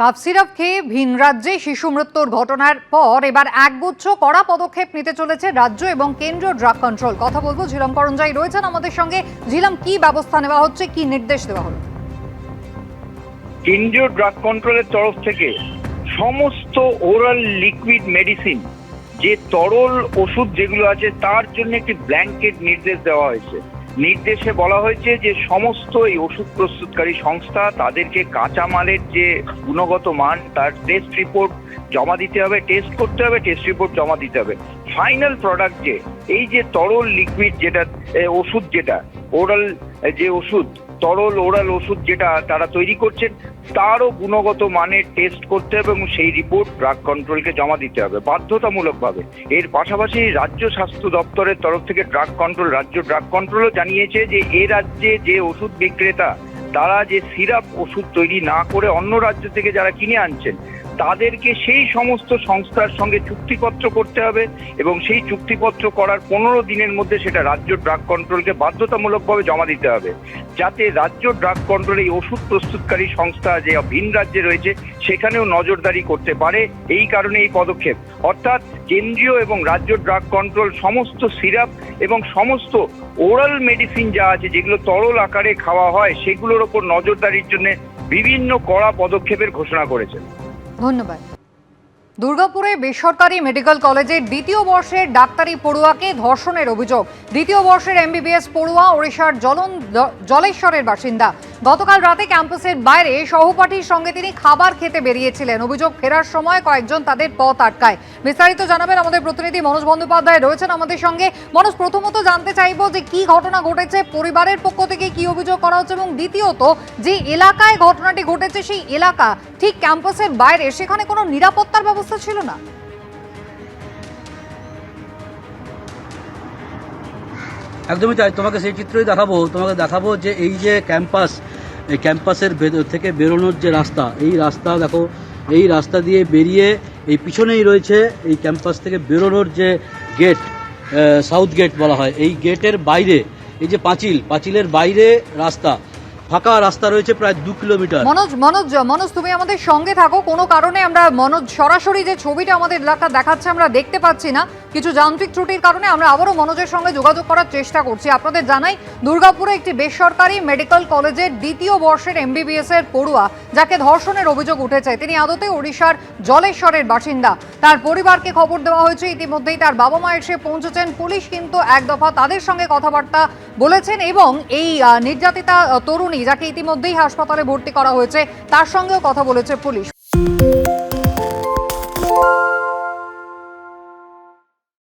Cough syrup খেয়ে ভিন রাজ্যে শিশু মৃত্যুর ঘটনার পর এবার একগুচ্ছ কড়া পদক্ষেপ নিতে চলেছে রাজ্য এবং কেন্দ্রীয় ড্রাগ কন্ট্রোল। কথা বলব, ঝিলম করঞ্জাই রয়েছেন আমাদের সঙ্গে। ঝিলম, কি ব্যবস্থা নেওয়া হচ্ছে? কি নির্দেশ দেওয়া হলো? কেন্দ্রীয় ড্রাগ কন্ট্রোলের তরফ থেকে সমস্ত ওরাল লিকুইড মেডিসিন, যে তরল ওষুধ যেগুলো আছে, তার জন্য একটি ব্ল্যাঙ্কেট নির্দেশ দেওয়া হয়েছে। নির্দেশে বলা হয়েছে যে সমস্ত এই ওষুধ প্রস্তুতকারী সংস্থা তাদেরকে কাঁচামালের যে গুণগত মান, তার টেস্ট রিপোর্ট জমা দিতে হবে টেস্ট করতে হবে টেস্ট রিপোর্ট জমা দিতে হবে। ফাইনাল প্রোডাক্ট যে এই যে তরল লিকুইড যেটা ওষুধ যেটা ওরাল যে ওষুধ, তরল ওরাল ওষুধ যেটা তারা তৈরি করছেন, তারও গুণগত মানের টেস্ট করতে হবে এবং সেই রিপোর্ট ড্রাগ কন্ট্রোলকে জমা দিতে হবে বাধ্যতামূলকভাবে। এর পাশাপাশি রাজ্য স্বাস্থ্য দপ্তরের তরফ থেকে ড্রাগ কন্ট্রোল রাজ্য ড্রাগ কন্ট্রোলও জানিয়েছে যে এ রাজ্যে যে ওষুধ বিক্রেতা, তারা যে সিরাপ ওষুধ তৈরি না করে অন্য রাজ্য থেকে যারা কিনে আনছেন তাদেরকে সেই সমস্ত সংস্থার সঙ্গে চুক্তিপত্র করতে হবে এবং সেই চুক্তিপত্র করার পনেরো দিনের মধ্যে সেটা রাজ্য ড্রাগ কন্ট্রোলকে বাধ্যতামূলকভাবে জমা দিতে হবে। যাতে রাজ্য ড্রাগ কন্ট্রোল এই ওষুধ প্রস্তুতকারী সংস্থা যে ভিন রাজ্যে রয়েছে, সেখানেও নজরদারি করতে পারে। এই কারণে এই পদক্ষেপ। অর্থাৎ কেন্দ্রীয় এবং রাজ্য ড্রাগ কন্ট্রোল সমস্ত সিরাপ এবং সমস্ত ওরাল মেডিসিন যা আছে, যেগুলো তরল আকারে খাওয়া হয়, সেগুলোর ওপর নজরদারির জন্য বিভিন্ন কড়া পদক্ষেপের ঘোষণা করেছে ধন্যবাদ। দুর্গাপুরে বেসরকারি মেডিকেল কলেজের দ্বিতীয় বর্ষের ডাক্তারি পড়ুয়াকে ধর্ষণের অভিযোগ। দ্বিতীয় বর্ষের এমবিবিএস পড়ুয়া ওড়িশার জলন জলেশ্বরের বাসিন্দা। গতকাল রাতে ক্যাম্পাসের বাইরে সহপাঠীর সঙ্গে তিনি খাবার খেতে বেরিয়েছিলেন। অভিযোগ ফেরার সময় কয়েকজন তাদের পথ আটকায়। বিস্তারিত জানাবেন আমাদের প্রতিনিধি মনোজ বন্দ্যোপাধ্যায় রয়েছেন আমাদের সঙ্গে। মনোজ, প্রথমত জানতে চাইব যে কি ঘটনা ঘটেছে, পরিবারের পক্ষ থেকে কি অভিযোগ করা হচ্ছে এবং দ্বিতীয়ত, যে এলাকায় ঘটনাটি ঘটেছে সেই এলাকা ঠিক ক্যাম্পাসের বাইরে, সেখানে কোনো নিরাপত্তার ব্যবস্থা ছিল না? একদমই তাই। তোমাকে সেই চিত্রই দেখাবো। তোমাকে দেখাবো যে এই যে ক্যাম্পাস, এই ক্যাম্পাসের ভেতর থেকে বেরোনোর যে রাস্তা, এই রাস্তা দেখো, এই রাস্তা দিয়ে বেরিয়ে এই পিছনেই রয়েছে এই ক্যাম্পাস থেকে বেরোনোর যে গেট সাউথ গেট বলা হয়। এই গেটের বাইরে, এই যে পাঁচিল, পাঁচিলের বাইরে রাস্তা। ফাঁকা রাস্তা রয়েছে প্রায় দু কিলোমিটার। মনোজ মনোজ মনোজ, তুমি আমাদের সঙ্গে থাকো। কোনো কারণে আমরা মনোজ সরাসরি যে ছবিটা আমাদের এলাকা দেখাচ্ছে আমরা দেখতে পাচ্ছি না। কিছু যান্ত্রিক ত্রুটির কারণে আমরা আবারও মনোজের সঙ্গে যোগাযোগ করার চেষ্টা করছি। আপনাদের জানাই, দুর্গাপুরে একটি বেসরকারি মেডিকেল কলেজের দ্বিতীয় বর্ষের এমবিবিএস এর পড়ুয়া, যাকে ধর্ষণের অভিযোগ উঠেছে। তিনি আদতে ওড়িশার জলেশ্বরের বাসিন্দা। তার পরিবারকে খবর দেওয়া হয়েছে। ইতিমধ্যেই তার বাবা মা এসে পৌঁছেছেন। পুলিশ কিন্তু এক দফা তাদের সঙ্গে কথাবার্তা বলেছেন এবং এই নির্যাতিতা তরুণী যাকে ইতিমধ্যেই হাসপাতালে ভর্তি করা হয়েছে, তার সঙ্গেও কথা বলেছে পুলিশ।